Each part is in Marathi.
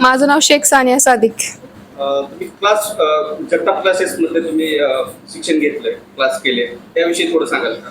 माझं नाव शेख सानिया सादिक. तुम्ही क्लास जगताप क्लासेस मध्ये तुम्ही शिक्षण घेतलं क्लास केले. त्याविषयी थोडं सांगाल का?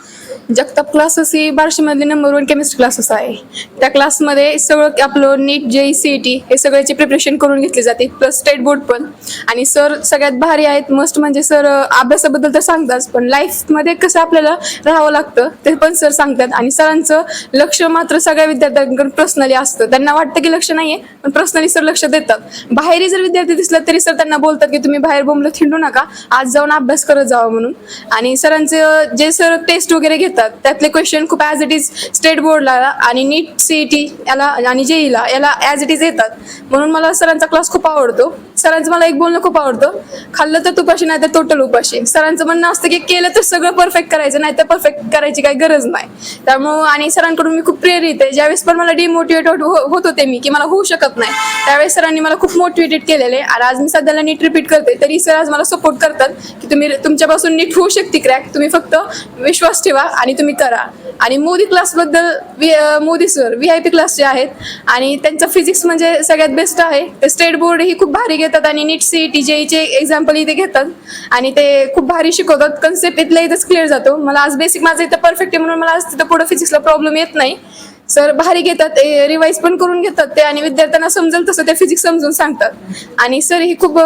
जगताप क्लासेस ही बार्शीमधली नंबर वन केमिस्ट्री क्लासेस आहे. त्या क्लासमध्ये सगळं आपलं नीट जे सी टी हे सगळ्याची प्रिपरेशन करून घेतली जाते. प्लस स्टेट बोर्ड पण. आणि सर सगळ्यात भारी आहेत मस्ट म्हणजे सर अभ्यासाबद्दल तर सांगतात पण लाईफमध्ये कसं आपल्याला राहावं लागतं ते पण सर सांगतात. आणि सरांचं लक्ष मात्र सगळ्या विद्यार्थ्यांकडे पर्सनली असतं. त्यांना वाटतं की लक्ष नाहीये पण पर्सनली सर लक्ष देतात. बाहेरही जर विद्यार्थी दिसला तरी सर त्यांना बोलतात की तुम्ही बाहेर बोंबलं थिंडू नका. आज जाऊन अभ्यास करत जावा म्हणून. आणि सरांचं जे सर टेस्ट वगैरे घेतात. त्यातले क्वेश्चन खूप ॲज इट इज स्टेट बोर्डला आणि नीट सी टी याला आणि जेईला याला ॲज इट इज येतात. म्हणून मला सरांचा क्लास खूप आवडतो. सरांचं मला एक बोलणं खूप आवडतं. खाल्लं तर तुपाशी नाही तर टोटल उपाशी. सरांचं म्हणणं असतं की केलं तर सगळं परफेक्ट करायचं नाही तर परफेक्ट करायची काही गरज नाही. त्यामुळं आणि सरांकडून मी खूप प्रेरित आहे. ज्यावेळेस पण मला डिमोटिवेट होत हो-, होत होते मी की मला होऊ शकत नाही त्यावेळेस सरांनी मला खूप मोटिवेटेड केलेले आणि आज मी सध्याला नीट रिपीट करते. तरी सर आज मला सपोर्ट करतात की तुम्ही तुमच्यापासून नीट होऊ शकते क्रॅक तुम्ही फक्त विश्वास ठेवा. आणि तुम्ही करा. आणि Modi क्लासबद्दल Modi sir V I P क्लासचे आहेत आणि त्यांचं फिजिक्स म्हणजे सगळ्यात बेस्ट आहे. ते स्टेट बोर्ड ही खूप भारी घेतात आणि नीट सी टी जे चे एक्झाम्पल इथे घेतात. आणि ते खूप भारी शिकवतात. कन्सेप्ट इथल्या इथंच क्लिअर जातो. मला आज बेसिक माझं इथं परफेक्ट आहे म्हणून मला आज तिथं पुढं फिजिक्सला प्रॉब्लेम येत नाही. सर भारी घेतात. रिवाईज पण करून घेतात ते आणि विद्यार्थ्यांना समजेल तसं ते फिजिक्स समजून सांगतात. आणि सर ही खूप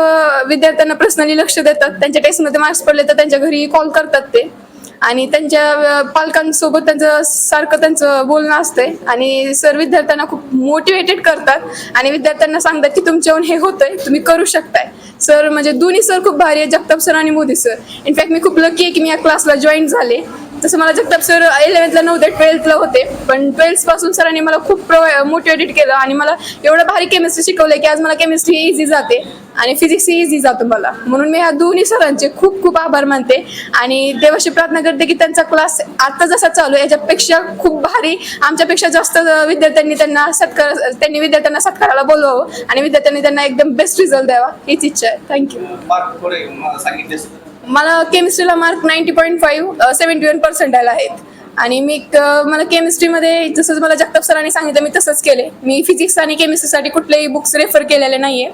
विद्यार्थ्यांना पर्सनली लक्ष देतात. त्यांच्या टेस्टमध्ये मार्क्स पडले तर त्यांच्या घरी कॉल करतात ते. आणि त्यांच्या पालकांसोबत त्यांचं सारखं त्यांचं बोलणं असतंय. आणि सर विद्यार्थ्यांना खूप मोटिवेटेड करतात. आणि विद्यार्थ्यांना सांगतात की तुमच्याहून हे होतंय तुम्ही करू शकताय. सर म्हणजे दोन्ही सर खूप भारी आहेत जगताप सर आणि मोदी सर. इनफॅक्ट मी खूप लकी आहे की मी या क्लासला जॉईन झाले. तसं मला जगताप सर इलेव्हन्थला नव्हते ट्वेल्थला होते. पण ट्वेल्थपासून सरांनी मला खूप मोटिवेटेड केलं आणि मला एवढं भारी केमिस्ट्री शिकवलं की आज मला केमिस्ट्री इझी जाते आणि फिजिक्स इझी जातो मला. म्हणून मी ह्या दोन्ही सरांचे खूप खूप आभार मानते आणि देवाशी प्रार्थना करते की त्यांचा क्लास आता जसा चालू आहे याच्यापेक्षा खूप भारी आमच्यापेक्षा जास्त विद्यार्थ्यांनी त्यांना सत्कार त्यांनी विद्यार्थ्यांना सत्काराला बोलवावं आणि विद्यार्थ्यांनी त्यांना एकदम बेस्ट रिझल्ट द्यावा. हीच इच्छा आहे. थँक्यू मला केमिस्ट्रीला mark ninety point five seventy one percentile आहेत. आणि मी मला केमिस्ट्रीमध्ये जसं मला जगताप सरांनी सांगितलं मी तसंच केले. मी फिजिक्स आणि केमिस्ट्रीसाठी कुठलेही बुक्स रेफर केलेले नाहीये.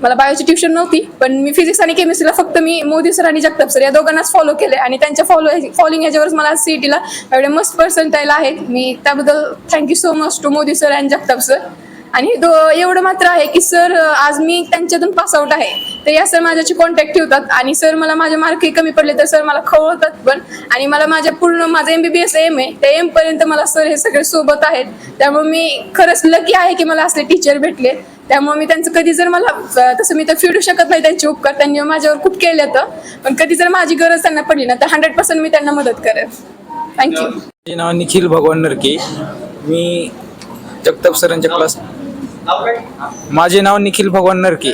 मला बायोची ट्युशन नव्हती पण मी फिजिक्स आणि केमिस्ट्रीला फक्त मी मोदी सर आणि जगताप सर या दोघांनाच फॉलो केले. आणि त्यांच्या फॉलो फॉलोइंग ह्याच्यावरच मला सी टीला एवढे मस्त पर्सेंटाईल आहेत. मी त्याबद्दल thank you so much to Modi sir and Jagtap sir आणि एवढं मात्र आहे की सर आज मी त्यांच्यातून पास आउट आहे. तर या सर माझ्याशी कॉन्टॅक्ट ठेवतात आणि सर मला माझे मार्कही कमी पडले तर सर मला खवळतात पण. आणि मला माझ्या पूर्ण माझं M B B S M आहे त्या एम पर्यंत मला सर हे सगळे सोबत आहेत. त्यामुळे मी खरंच लकी आहे की मला असले टीचर भेटले. त्यामुळे मी त्यांचं कधी जर मला तसं मी तर फिरू शकत नाही त्यांचे उपकार. त्यांनी माझ्यावर खूप केले तर पण कधी जर माझी गरज त्यांना पडली ना तर हंड्रेड पर्सेंट मी त्यांना मदत करेन. थँक्यू माझे नाव निखिल भगवान नरके. मी जगताप सरांच्या क्लास माझे नाव निखिल भगवान नरके.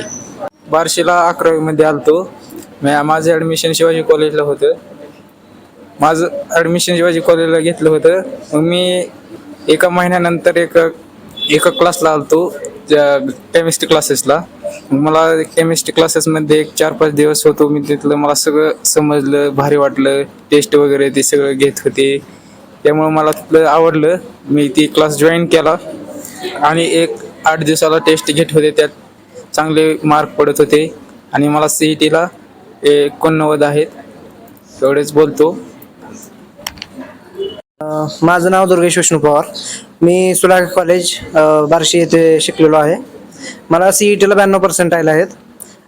बार्शीला अकरावीमध्ये आलतो. मी- माझं ॲडमिशन शिवाजी कॉलेजला होतं. माझं ॲडमिशन शिवाजी कॉलेजला घेतलं होतं. मग मी एका महिन्यानंतर एक एका क्लासला आलतो केमिस्ट्री क्लासेसला मला केमिस्ट्री क्लासेसमध्ये एक चार पाच दिवस होतो. मी तिथलं मला सगळं समजलं भारी वाटलं. टेस्ट वगैरे ते सगळं घेत होते. त्यामुळं मला तिथलं आवडलं. मी ती क्लास जॉईन केला. आणि एक आठ दिवसाला टेस्ट घेत होते त्यात चांगले मार्क पडत होते. आणि मला सी ई टीला एकोणनव्वद आहेत एवढेच बोलतो. माझं नाव दुर्गेश विष्णू पवार. मी सुलाखा कॉलेज बार्शी येथे शिकलेलो आहे. मला सी ई टीला ब्याण्णव पर्सेंट आले आहेत.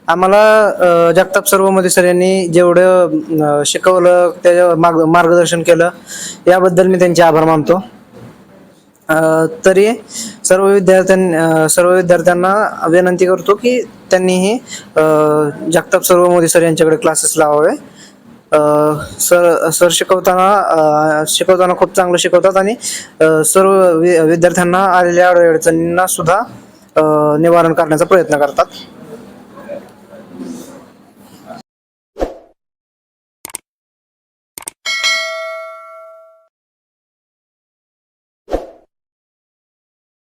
आम्हाला जगताप सर्वमध्ये सर यांनी जेवढं शिकवलं त्याच्या मार्ग मार्गदर्शन केलं याबद्दल मी त्यांचे आभार मानतो. तरी सर्व विद्यार्थ्यां सर्व विद्यार्थ्यांना विनंती करतो की त्यांनीही हे जगताप सर्व मोदी सर यांच्याकडे क्लासेस लावावे. सर सर शिकवताना शिकवताना खूप चांगलं शिकवतात आणि सर्व वि- विद्यार्थ्यांना आलेल्या अडचणींना सुद्धा निवारण करण्याचा प्रयत्न करतात.